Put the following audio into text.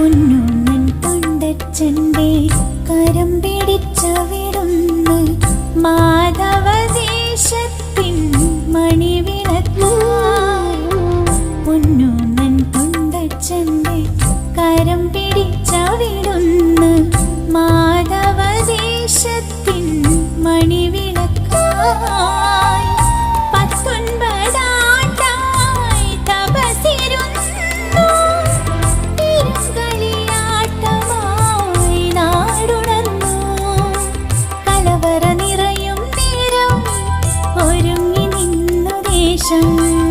പൊന്നുണ്ണൻ തൊണ്ടച്ചന്റെ Ocean.